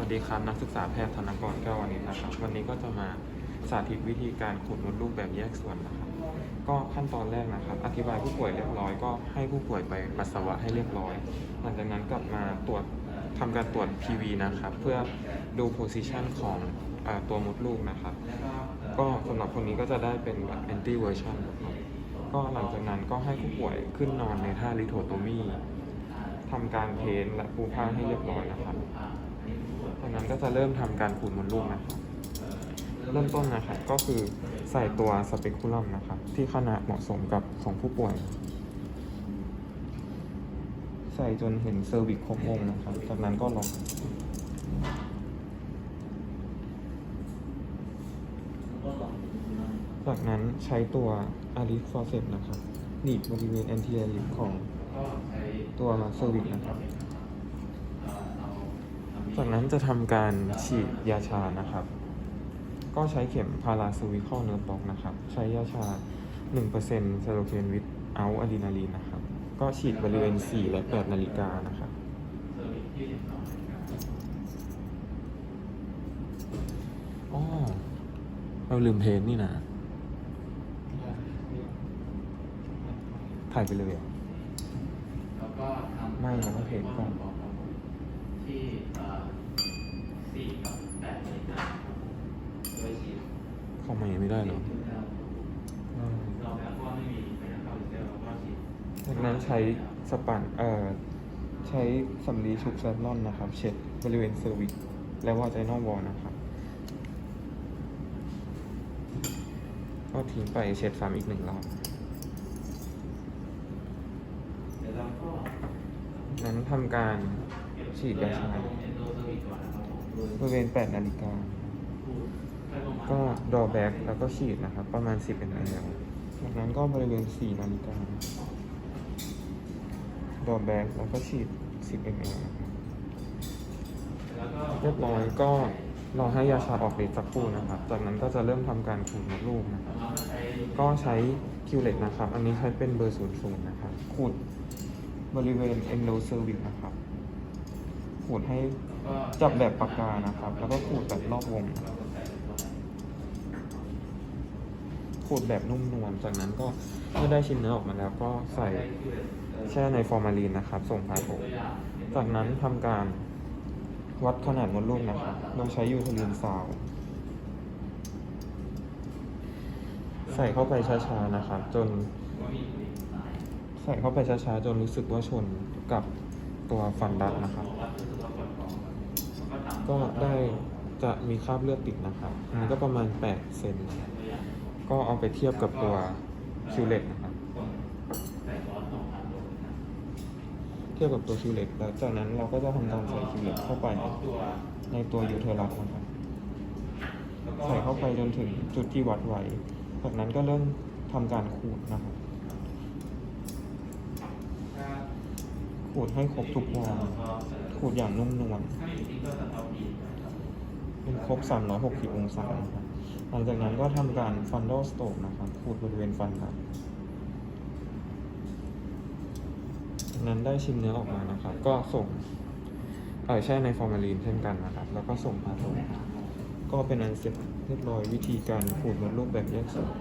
วัสดีครับ นักศึกษาแพทย์ธนกรแก้ววานิชนะครับ วันนี้ก็จะมาสาธิตวิธีการขูดมดลูกแบบแยกส่วนนะครับ ก็ขั้นตอนแรกนะครับ อธิบายผู้ป่วยเรียบร้อยก็ให้ผู้ป่วยไปปัสสาวะให้เรียบร้อย หลังจากนั้นกลับมาตรวจทำการตรวจ PV นะครับ เพื่อดู position ของอตัวมดลูกนะครับ ก็สำหรับคนนี้ก็จะได้เป็นแบบ anti version นะครับก็หลังจากนั้นก็ให้ผู้ป่วยขึ้นนอนในท่าลิโทโตมีทำการเทนและปูผ้าให้เรียบร้อยนะครับ จากนั้นก็จะเริ่มทำการขูดมดลูกนะครับเริ่มต้นนะครับก็คือใส่ตัวสเปกุลัมนะครับที่ขนาดเหมาะสมกับของผู้ป่วย ใส่จนเห็นเซอร์วิกครบวงนะครับ จากนั้นก็ล็อกจากนั้นใช้ตัวอาริฟอร์เซปนะครับหนีบบริเวณแอนทีเรียของตัวเซอร์วิกนะครับ จากนั้นจะทำการฉีดยาชานะครับ ก็ใช้เข็มพาราซูวิคอลเนิร์บล็อกนะครับ ใช้ยาชา1%เซโลเคนวิตเอาอะดรีนาลีนนะครับ ก็ฉีดบริเวณ 4 และ 8 นาฬิกานะครับอ๋อเราลืมเพนนี่นะ ถ่ายไปเลยอแล้วก็ทำไม่เราต้องเทก่อนที่ สี่กับแปดนาฬิกาครับผมโดยฉีดเข้ามายังไม่ได้เหรอถึงแล้วอืมเราแล้วก็ไม่มีไม่ได้เข้าเซลล์เราก็ฉีดจากนั้นใช้สปันเอ่อใช้สำลีชุบแซฟลอนนะครับ เช็ดบริเวณเซอร์วิกและวาใจนอกวอลนะครับ ก็ทิ้งไปเช็ดซ้ำอีกหนึ่งรอบเดี๋ยวเราก็นั้นทำการฉีดยาชา บผมโดยบริเวณ8นาฬิกาพูดให้ประมาณก็ดอแบ็กแล้วก็ฉีดนะครับ ประมาณ 10 ml จากนั้นก็บริเวณ4นาฬิกา ดอแบ็กแล้วก็ฉีด 10 ml นะครับแล้วก็เรียบร้อยก็รอให้ยาชาออกฤทธิ์สักครู่นะครับ จากนั้นก็จะเริ่มทำการขูดมดลูกนะครับเราก็ใช้ก็ใช้คิวเลตนะครับ อันนี้ใช้เป็นเบอร์ศูนย์ศูนย์นะครับ ขูดบริเวณเอนโดเซอร์วิกนะครับ ขูดให้จับแบบปากกานะครับ แล้วก็ขูดแบบรอบวงขูดแบบนุ่มนวลจากนั้นก็เมื่อได้ชิ้นเนื้อออกมาแล้วก็ใส่แช่ในฟอร์มาลีนนะครับ ส่งพาโถจากนั้นทำการวัดขนาดมดลูกนะครับโดยใช้ยูเทลีนซาวใส่เข้าไปช้าๆนะครับ จน ใส่เข้าไปช้าๆ จนรู้สึกว่าชนกับ ตัวฟันดัดนะครับ ก็ได้จะมีคราบเลือดติดนะครับอันนี้ก็ประมาณ 8 เซน ก็เอาไปเทียบกับตัวคิวเลตนะครับ เทียบกับตัวคิวเลตแล้วจากนั้นเราก็จะทำการใส่คิวเลตเข้าไปในตัวยูเทอรัสนะครับ ใส่เข้าไปจนถึงจุดที่วัดไว้ จากนั้นก็เริ่มทำการขูดนะครับ ขูดให้ครบทุกวงขูดอย่างนุ่มนวลเอาอีกเป็นครบ 360 องศานะครับหลังจากนั้นก็ทำการฟันโดสโต e นะครับขูดบริเวณฟันครับนั้นได้ชิ้นเนื้อออกมานะครับ ก็ส่งเออแช่ในฟอร์มาลีนเช่นกันนะครับ แล้วก็ส่งพาโทก็เป็นอันเสร็จเรียบร้อยวิธีการขูดมดลูกแบบแยกส่วน